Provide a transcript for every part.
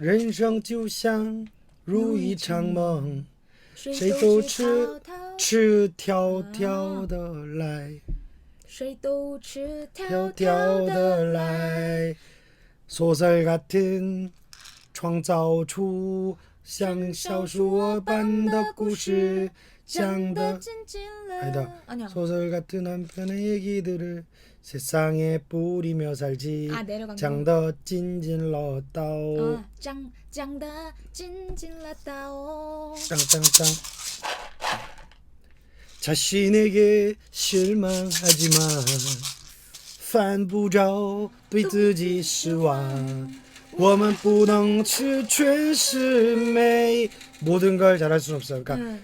人生就像如一场梦，谁谁都都吃吃赤条条的来，谁都吃条条条条的的来。 来。 소설 같은创造出像小说般的故事， 讲的 아니다. 아니야. 소설 같은 한 편의 얘기들을 세상에 뿌리며 살지. 아 내려간 거. 장더 찐질러다오. 아, 짱 짱다 찐질렀다오. 짱짱짱. 자신에게 실망하지만 犯不着对自己失望。我们不能吃全是美。 모든 걸 잘할 순 없어. 그러니까 응,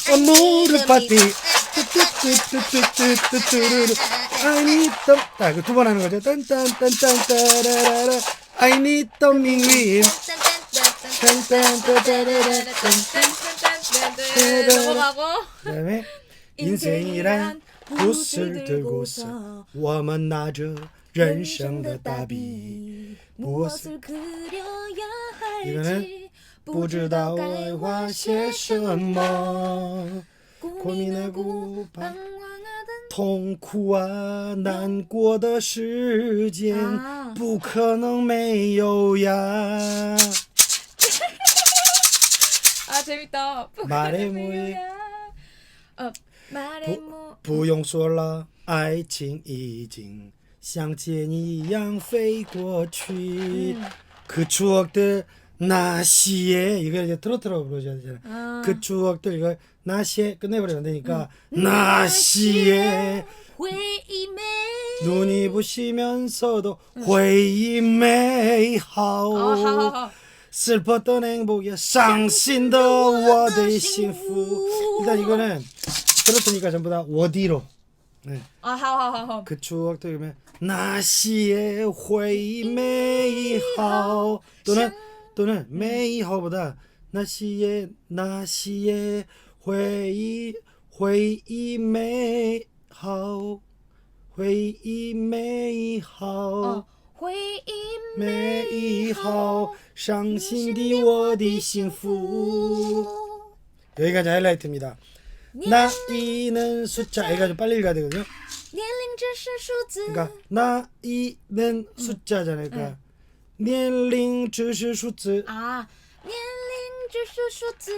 在。我木的 party，嘟嘟嘟嘟嘟嘟嘟嘟嘟爱你的，자 그 두 번 하는 거죠. 딴딴딴딴따라라라. I need the命运. 넘어가고 그다음에 인생이란 붓을 들고서 我们拿着人生的大笔， 무엇을 그려야 이거는 할지 不知道该画些什么。 고민하고 고민하고 방- 방황하던 痛苦啊，难过的时间啊不可能没有呀。 아 재밌다 말해 뭐해. 어 말해 뭐 不用说了，爱情已经像箭一样飞过去。 음. 그 추억들 나시에. 이걸 이제 트로트라고 부르셔야 되잖아요. 아. 그 추억들 이거 나시에 끝내버리면 안 되니까 나시에. 회임에 눈이 부시면서도 회임에 하오. 슬펐던 행복이야. 상신도 워드의 신후. 일단 이거는 트로트니까 전부 다 워디로. 네. 아하하하. 그 추억들 그러면 나시에 회임에 하오. 또는 또는 美好보다 나시의 나시의 회의 회의 美好 회의 美好 어回忆美好，伤心的我的幸福。 여기까지 하이라이트입니다. 나이는 숫자. 여기가 좀 빨리 읽어야 되거든요. 年龄只是数字 그러니까 나이는 숫자잖아요. 그러니까 年龄只是数字，啊年龄只是数字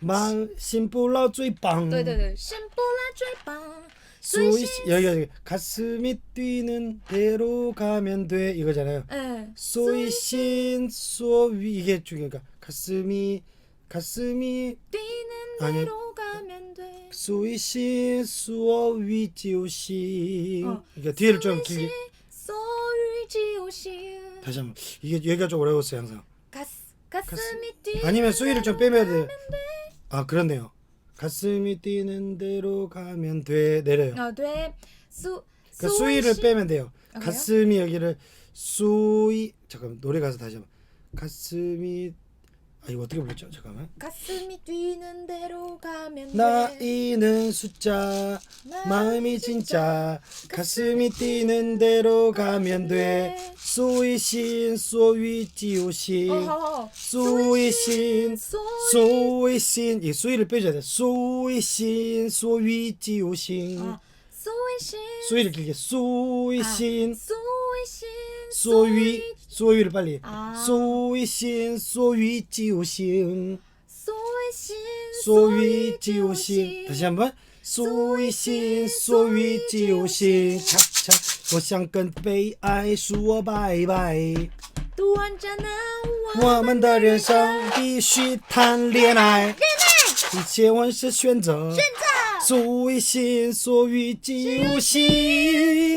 马心不老最棒。对对对生不来最棒 수이 여기가 여기 가슴이 뛰는 대로 가면 돼 이거잖아요. 嗯 소이신 소위 이게 중요니까 가슴이 가슴이 뛰는 아니. 대로 가면 돼 소이신 소위 지오신 어. 그러니까 뒤를 좀 길게 所遇只有心 다시 한번. 이게 여기가 좀 어려웠어요 항상. 가스 가슴이 뛰는 아니면 수위를 좀 빼면 돼. 아 그렇네요. 가슴이 뛰는 대로 가면 돼 내려요. 어, 돼. 수, 그 수위를 수시- 빼면 돼요. 아? 가슴이 여기를 수위 잠깐만 노래 가서 다시 한번. 가슴이 아 이거 어떻게 불렀죠? 잠깐만. 가슴이 뛰는 대로 가면 돼. 나이는 숫자 마음이 진짜. 가슴이 뛰는 대로 가면 돼. 소이신 소위 지오신. 어허허. 소이신 소 소이신. 이 소위를 빼줘야 돼. 소이신 소위 지오신. 아, 소이신. 소위를 길게. 소이신 소이신 소위 所有的伴侣所有心所欲即心所有心所欲即心形他想问所有心所欲即无我想跟悲哀说拜拜。我们的人生必须谈恋爱。恋爱。一切万是选择。选择。所有心所欲即心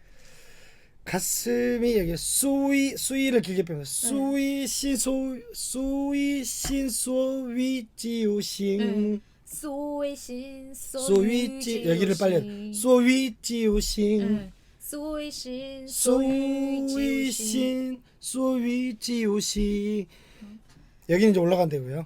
가슴이 여기 수위 수위를 길게 빼면 네. 수위 신소 수위 신소 위지우싱 네. 수위 신소 수위 지 여기를 빨리 수위 지우싱 네. 수위 신소 수위 신 소 위지우싱 여기는 이제 올라간대고요.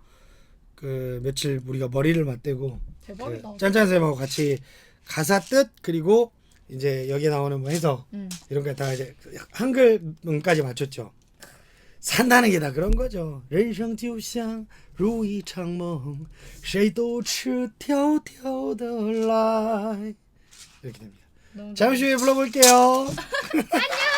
그 며칠 우리가 머리를 맞대고 대박이다. 그 짠짠 쌤하고 같이 가사 뜻 그리고 이제 여기 나오는 뭐 해석 응. 이런 거 다 이제 한글문까지 맞췄죠. 산다는 게 다 그런 거죠. 人生就像如一场梦，谁都赤条条的来。 이렇게 됩니다. 너무 잠시 후에 불러볼게요. 안녕.